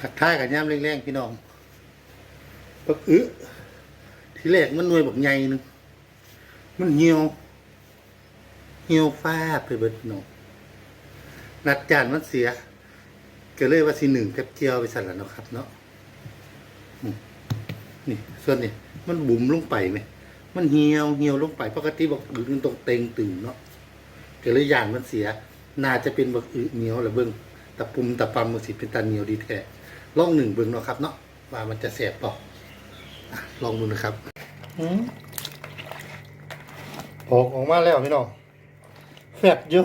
ทักทายกับย่ามแรงๆพี่น้องปักอึที่แรกมันหน่วยแบบใหญ่นึงมันเหี่ยวเหี่ยวฟ้าไปเบิดน้องนัดจานมันเสีย ก็เลยว่าสิหนึ่งกับเจียวไปสั่นและเนะครับ เนาะนี่ ส่วนนี่มันบุ๋มลงไปไหมมันเหี่ยวเหี่ยวลงไปปกติบอกอึมันตรงเต็งตึงเนาะก็เลยย่างมันเสีย น่าจะเป็นบักอึเหนียวแหละเบิ้งตะปุ่มตะปำมันสิเป็นตาเหนียวดีแท้ ลองหนึ่งเบิ้งเนาะครับเนาะว่ามันจะแสบเปล่าอะลองดูนะครับอออกออกมาแล้วพี่น้องแสบอยู่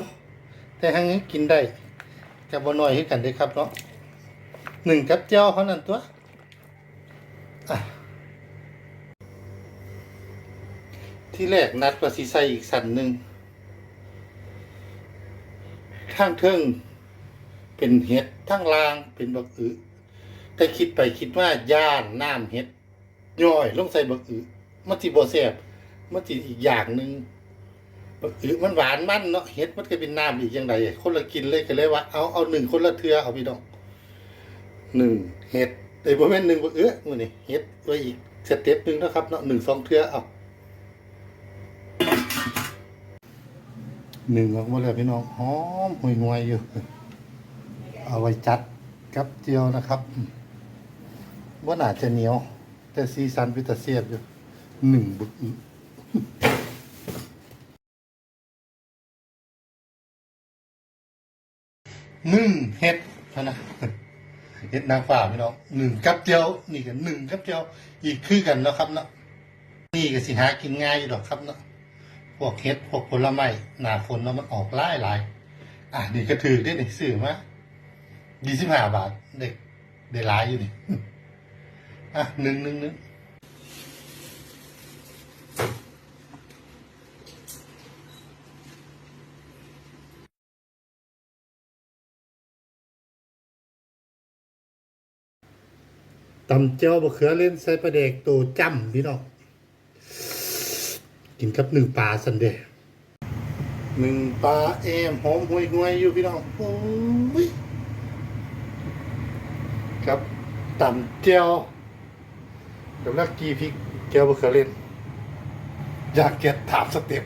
แต่ทางนี้กินได้จะบ่น้อยให้กันได้ครับเนาะหนึ่งกับเจ้าเท่านั้นตัวที่แรกนัดว่าสิใส่อีกสันหนึ่งทางเทิงเป็นเห็ดทางลางเป็นบักอึ แต่คิดไปคิดว่าย่านน้ำเห็ดย่อยลงใส่บักอึมันสิบ่แซ่บมันสิอีกอย่างหนึ่งบักอึมันหวานมันเนาะเห็ดมันก็เป็นน้ำอีกอย่างไรคนละกินเลยก็เลยว่าเอาเอาหนึ่งคนละเทือเอาพี่น้องหนึ่งเห็ดแต่บ่แม่นหนึ่งบักอึมื้อนี้เห็ดไว้อีกสเต็ปหนึ่งนะครับเนาะหนึ่งสองเทือเอาหนึ่งออกมาแล้วพี่น้องหอมห่วยงวยอยู่ เอาไว้จัดกับเจียวนะครับ ว่าน่าจะเหนียว แต่ซีซันพิตาเซียบอยู่หนึ่งบุกอีกหนึ่งเห็ดพะนะเห็ดนางฟ้าพี่น้องหนึ่งกับเจียวนี่กันหนึ่งกับเจียวอีกคือกันแล้วครับเนาะนี่ก็สิหากินง่ายอยู่ดอกครับเนาะพวกเห็ดพวกผลไม้หนาฝนแล้วมันออกหลายหลายอะนี่ก็ถือได้ในสื่อมายี่สิบห้าบาทเด็กได้หลายอยู่นี่ อะหนึ่งหนึ่งหนึ่งตำเจ้าบะเขือเล่นใส่ปลาเด็กตัวจ้ำพี่น้องกินกับหนึ่งปลาสันเดย์หนึ่งปลาเอมหอมห่วยห่วยๆอยู่พี่น้องโอ้ยครับต่ำเจีย วกับลักกีพริกเจียวบะเขือเล่น อยากเก็ตถามสเต็ป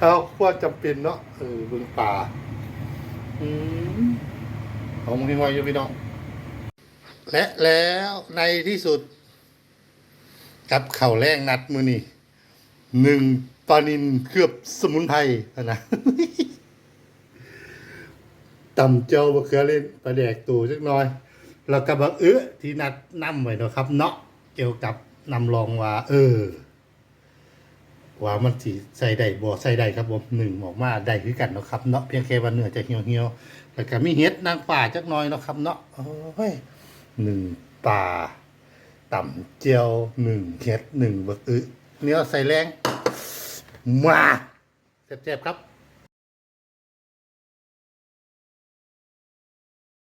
เอาว่าจำเป็นเนาะเออบึงป่าอืมหอมห่วยห่วยๆอยู่พี่น้อง และแล้วในที่สุด กับเข่าแรงนัดมือนี่หนึ่งปลานินเคลือบสมุนไพรนะต่ำเจ้าบะเขือเล่นปลาแดกตูจักน่อย แล้วก็บะเอื้อที่นัดนำไว้เนาะครับเนาะ เกี่ยวกับนำลองว่า เออ ว่ามันสีใส่ได้บ่ใส่ได้ครับผมหนึ่งออกมาได้คือกันเนาะครับเนาะเพียงแค่ว่าเนื้อจะเหี่ยวเหี่ยวแล้วก็มีเห็ดนางป่าจักหน่อยเนาะครับเนาะโอ้ยหนึ่งป่าต่ำเจียวหนึ่งเห็ดหนึ่งบะอึเนื้อใส่แรงมาเจ็บๆครับ